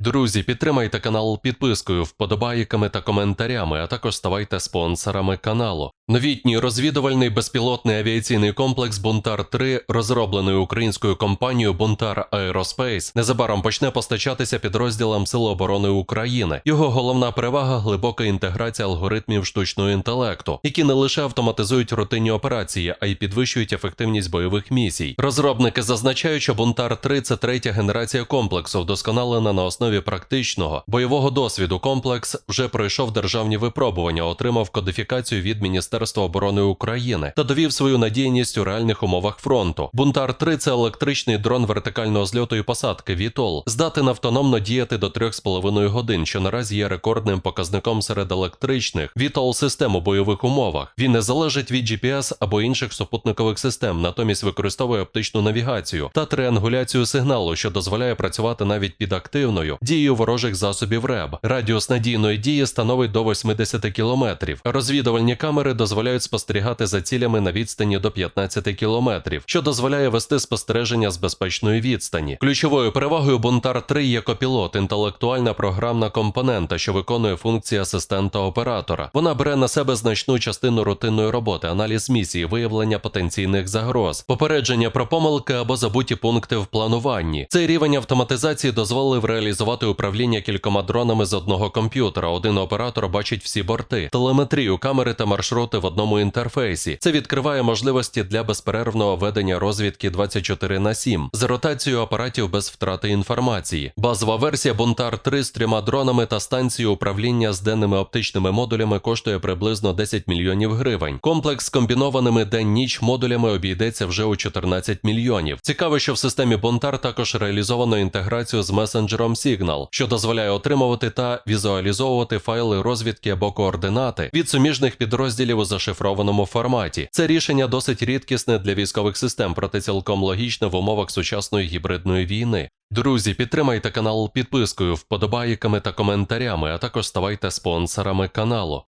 Друзі, підтримайте канал підпискою, вподобайками та коментарями, а також ставайте спонсорами каналу. Новітній розвідувальний безпілотний авіаційний комплекс Бунтар 3 розроблений українською компанією Бунтар Aerospace, незабаром почне постачатися підрозділам Сил оборони України. Його головна перевага глибока інтеграція алгоритмів штучного інтелекту, які не лише автоматизують рутинні операції, а й підвищують ефективність бойових місій. Розробники зазначають, що Бунтар 3 це третя генерація комплексу, вдосконалена на основі практичного бойового досвіду. Комплекс вже пройшов державні випробування, отримав кодифікацію від Міністерства оборони України та довів свою надійність у реальних умовах фронту. Бунтар 3 це електричний дрон вертикального зльоту і посадки VTOL, здатен автономно діяти до 3,5 годин, що наразі є рекордним показником серед електричних VTOL систем у бойових умовах. Він не залежить від GPS або інших супутникових систем, натомість використовує оптичну навігацію та триангуляцію сигналу, що дозволяє працювати навіть під активною дією ворожих засобів РЕБ. Радіус надійної дії становить до 80 кілометрів. Розвідувальні камери дозволяють спостерігати за цілями на відстані до 15 кілометрів, що дозволяє вести спостереження з безпечної відстані. Ключовою перевагою Бунтар 3 є копілот, інтелектуальна програмна компонента, що виконує функції асистента оператора. Вона бере на себе значну частину рутинної роботи, аналіз місії, виявлення потенційних загроз, попередження про помилки або забуті пункти в плануванні. Цей рівень автоматизації дозволив реалізувати управління кількома дронами з одного комп'ютера. Один оператор бачить всі борти, телеметрію, камери та маршрути в одному інтерфейсі. Це відкриває можливості для безперервного ведення розвідки 24 на 7 з ротацією апаратів без втрати інформації. Базова версія Бунтар 3 з трьома дронами та станцією управління з денними оптичними модулями коштує приблизно 10 мільйонів гривень. Комплекс з комбінованими день-ніч модулями обійдеться вже у 14 мільйонів. Цікаво, що в системі Бунтар також реалізовано інтеграцію з месенджером Signal, що дозволяє отримувати та візуалізовувати файли розвідки або координати від суміжних підрозділів у зашифрованому форматі. Це рішення досить рідкісне для військових систем, проте цілком логічне в умовах сучасної гібридної війни. Друзі, підтримайте канал підпискою, вподобайками та коментарями, а також ставайте спонсорами каналу.